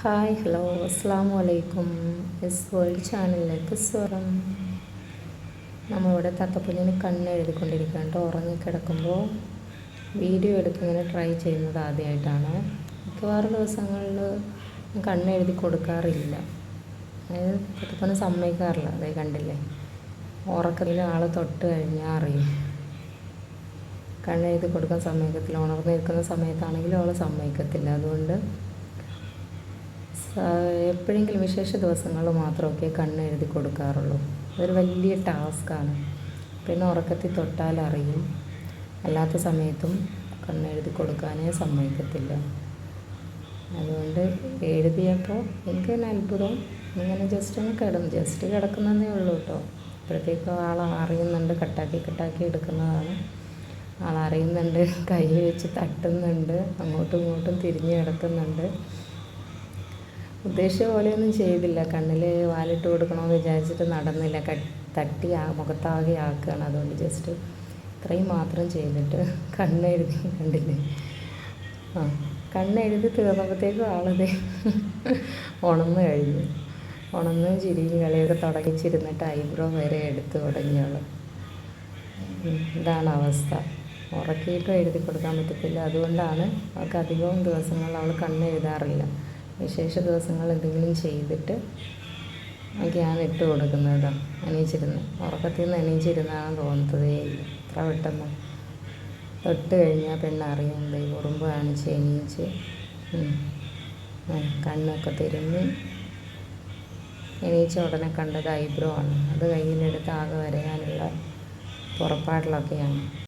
Hi hello. അസ്സാം വലൈക്കും S world ചാനലിലേക്ക് സ്വാഗതം. നമ്മളിവിടെ തത്തപ്പുല്ലിന് കണ്ണ് എഴുതിക്കൊണ്ടിരിക്കുകയാണ് കേട്ടോ. ഉറങ്ങിക്കിടക്കുമ്പോൾ വീഡിയോ എടുക്കുന്നതിന് ട്രൈ ചെയ്യുന്നത് ആദ്യമായിട്ടാണ്. മിക്കവാറും ദിവസങ്ങളിൽ കണ്ണെഴുതി കൊടുക്കാറില്ല. അതായത് തത്തപ്പന് സമ്മതിക്കാറില്ല. അതേ കണ്ടില്ലേ? ഉറക്കത്തിൽ ആൾ തൊട്ട് കഴിഞ്ഞാൽ അറിയും. കണ്ണെഴുതി കൊടുക്കാൻ സമ്മതിക്കത്തില്ല. ഉണർന്നിരിക്കുന്ന സമയത്താണെങ്കിലും അവൾ സമ്മതിക്കത്തില്ല. അതുകൊണ്ട് എപ്പോഴെങ്കിലും വിശേഷ ദിവസങ്ങളിൽ മാത്രമൊക്കെ കണ്ണ് എഴുതി കൊടുക്കാറുള്ളൂ. അതൊരു വലിയ ടാസ്ക്കാണ്. പിന്നെ ഉറക്കത്തിൽ തൊട്ടാൽ അറിയും. അല്ലാത്ത സമയത്തും കണ്ണ് കണ്ണെഴുതി കൊടുക്കാനേ സമ്മതിക്കത്തില്ല. അതുകൊണ്ട് എഴുതിയപ്പോൾ എനിക്ക് തന്നെ അത്ഭുതം. ഇങ്ങനെ ജസ്റ്റ് ഒന്ന് കിടന്നു ജസ്റ്റ് കിടക്കുന്നതേ ഉള്ളൂ കേട്ടോ അപ്പോഴത്തേക്കും ആൾ അറിയുന്നുണ്ട് കട്ടാക്കി കട്ടാക്കി എടുക്കുന്നതാണ്. ആൾ അറിയുന്നുണ്ട് കൈ വെച്ച് തട്ടുന്നുണ്ട് അങ്ങോട്ടും ഇങ്ങോട്ടും തിരിഞ്ഞ് കിടക്കുന്നുണ്ട്. ഉദ്ദേശിച്ച പോലെയൊന്നും ചെയ്തില്ല. കണ്ണിൽ വാലിട്ട് കൊടുക്കണമെന്ന് വിചാരിച്ചിട്ട് നടന്നില്ല. തട്ടി ആ മുഖത്താകെ ആക്കുകയാണ്. അതുകൊണ്ട് ജസ്റ്റ് ഇത്രയും മാത്രം ചെയ്തിട്ട് കണ്ണെഴുതി കണ്ടില്ല? ആ കണ്ണെഴുതി തീർന്നപ്പോഴത്തേക്കും ആളത് ഉണന്ന് കഴിഞ്ഞു. ഉണന്ന് ചിരിയും കളിയൊക്കെ തുടങ്ങിച്ചിരുന്നിട്ട് ഐബ്രോ വരെ എടുത്ത് തുടങ്ങിയോളൂ ഇതാണ് അവസ്ഥ. ഉറക്കിയിട്ടും എഴുതി കൊടുക്കാൻ പറ്റത്തില്ല. അതുകൊണ്ടാണ് അവൾക്ക് അധികവും ദിവസങ്ങളിൽ അവൾ കണ്ണെഴുതാറില്ല. വിശേഷ ദിവസങ്ങൾ എന്തെങ്കിലും ചെയ്തിട്ട് ഒക്കെയാണ് ഇട്ട് കൊടുക്കുന്നത്. എണീച്ചിരുന്ന്. ഉറക്കത്തിൽ നിന്ന് എണീച്ചിരുന്നാണ് തോന്നത്തതേ ഇല്ല എത്ര പെട്ടെന്ന്. തൊട്ട് കഴിഞ്ഞാൽ പെണ്ണ് അറിയുന്നത് ഉറുമ്പ് കാണിച്ച് എണീച്ച്. കണ്ണൊക്കെ തിരിഞ്ഞ് എണീച്ച ഉടനെ കണ്ടത് ഐബ്രോ ആണ്. അത് കയ്യിലെടുത്ത് ആകെ വരയാനുള്ള പുറപ്പാടിലൊക്കെയാണ്.